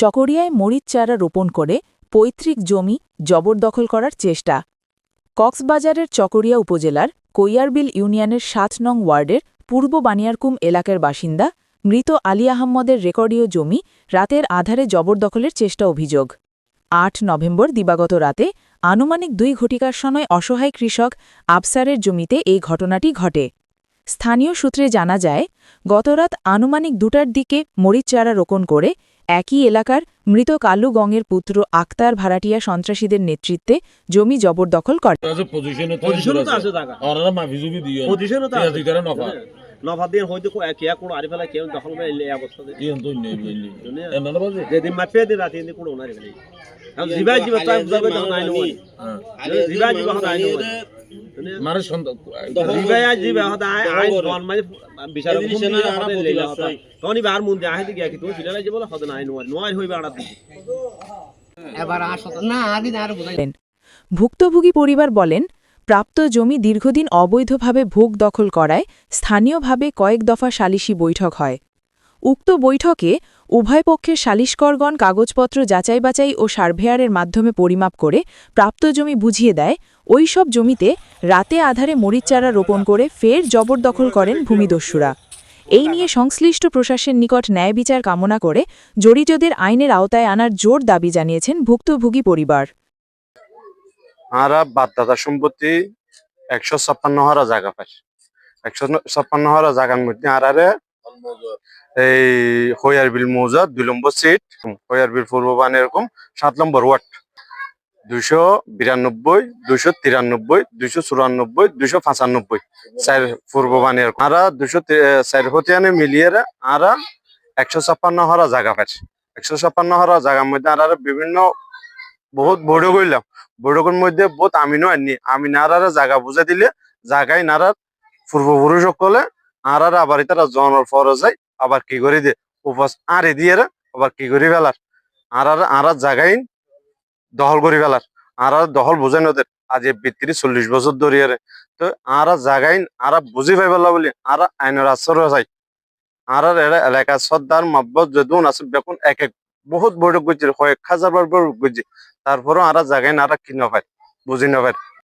চকরিয়ায় মরিচ চারা রোপণ করে পৈতৃক জমি জবরদখল করার চেষ্টা। কক্সবাজারের চকরিয়া উপজেলার কৈয়ারবিল ইউনিয়নের সাত নং ওয়ার্ডের পূর্ব বানিয়ারকুম এলাকার বাসিন্দা মৃত আলী আহম্মদের রেকর্ডীয় জমি রাতের আধারে জবরদখলের চেষ্টা অভিযোগ। আট নভেম্বর দিবাগত রাতে আনুমানিক দুই ঘটিকার সময় অসহায় কৃষক আবসারের জমিতে এই ঘটনাটি ঘটে। স্থানীয় সূত্রে জানা যায়, গতরাত আনুমানিক দুটার দিকে মরিচ চারা রোপণ করে একই এলাকার মৃত কালু গঙের পুত্র আক্তার ভাড়াটিয়া সন্ত্রাসীদের নেতৃত্বে জমি জবরদখল করে। আছে পজিশনে তো পজিশনও তো আছে টাকা ওরা মাফি জুবি দিও পজিশনও তো আছে। দিতারে নফা। নফা হয়তো কে কোনো আরি ফেলা কেউ দখল করে এই অবস্থা যেদিন দিন রাতে দিন কোনো জিবা জিবা জিবা জিবা মানে আহে দিকে কি তুমি যে বলে হদা নাই নোয়ার নোয়ার হইবে আড়া এবার আসত না আর ভুক্তভোগী পরিবার বলেন প্রাপ্ত জমি দীর্ঘদিন অবৈধভাবে ভোগ দখল করায় স্থানীয়ভাবে কয়েক দফা সালিশি বৈঠক হয়। উক্ত বৈঠকে উভয় পক্ষের সালিশকরগণ কাগজপত্র যাচাই বাছাই ও সার্ভেয়ারের মাধ্যমে পরিমাপ করে প্রাপ্ত জমি বুঝিয়ে দেয়। ওই সব জমিতে রাতে আধারে মরিচ চারা রোপণ করে ফের জবরদখল করেন ভূমিদস্যুরা। এই নিয়ে সংশ্লিষ্ট প্রশাসনের নিকট ন্যায় বিচার কামনা করে জড়িতদের আইনের আওতায় আনার জোর দাবি জানিয়েছেন ভুক্তভোগী পরিবার। সম্পত্তি একশো ছাপ্পান্ন হারা জায়গা একশো ছাপ্পান্ন হারা জায়গার মধ্যে এই হইয়ারবিল মৌজা দুই নম্বর সিট হইয়ারবিল পূর্ব বান এরকম সাত নম্বর ওয়ার্ড। দুইশো বিরানব্বই, দুইশো তিরানব্বই, দুইশো চুরানব্বই, দুইশো পঁচানব্বই। চার পূর্ব বান এরকম। আর দুইশো চার হতিয়ানে মিলিয়ে আর একশো ছাপ্পান্ন হারা জায়গা পাই একশো ছাপ্পান্ন হারা জায়গার মধ্যে আর আরে বিভিন্ন বহুত বড় করলাম বৈঠকের মধ্যে বহুত আমিনও আননি আমি নারার জায়গা বুঝে দিলে জায়গায় নারার পূর্বপুরুষ সকলে আর আর আবার তারা জনের ফরজ যায়, আবার কি করে দিয়ে উপাস আরে দিয়ে আবার কি করে ফেলার আর আর আর আর জায়গায় দখল করে ফেলার আর আর দখল বুঝাই নদের আজ এই বিত্রি চল্লিশ বছর ধরিয়ে। তো আর আর জায়গায় আর আর বুঝি পাই পেলা বলি, আর আর আইনের আশ্রয় চাই। আর আর এলাকা সর্দার মাব্বত যদুন আছে, বেকুন এক এক, বহুত বৈঠক করছে কয়েক হাজার বার বৈঠক করছে তারপরও আর জায়গায় না কিনা পায় বুঝি না পায়